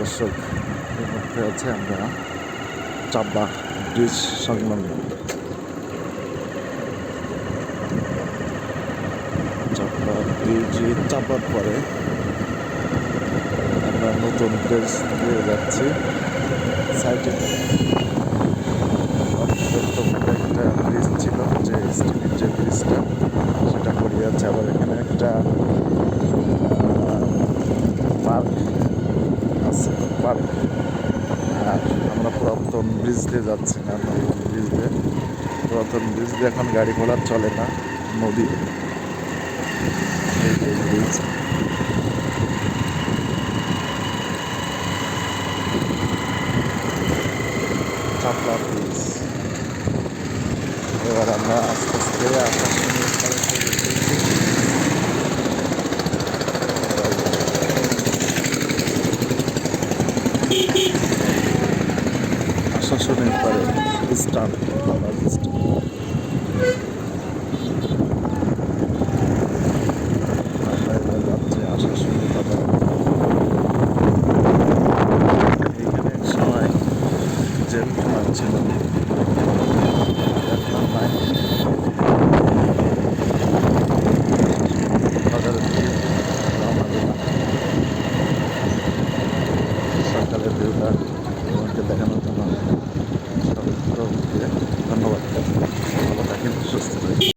দর্শক আছে আমরা চাব্বা ব্রিজ সংলগ্ন। চাব্বা ব্রিজে চাপার পরে আমরা নতুন ব্রিজ দিয়ে যাচ্ছি। সাইডে একটা ব্রিজ ছিল, যে স্টিলের যে ব্রিজটা, সেটা করিয়ে যাচ্ছে আবার এখানে একটা পার্ক পার্ক আর আমরা পুরাতন ব্রিজ দিয়ে যাচ্ছি না ব্রিজ দিয়ে। পুরাতন ব্রিজ দিয়ে এখন গাড়ি ঘোড়া চলে না, নদী। ব্রিজ এবার আমরা আস্তে আস্তে আকাশমণি আশাশুনির পরে স্টান আপনাদেরকে দেখানোর জন্য।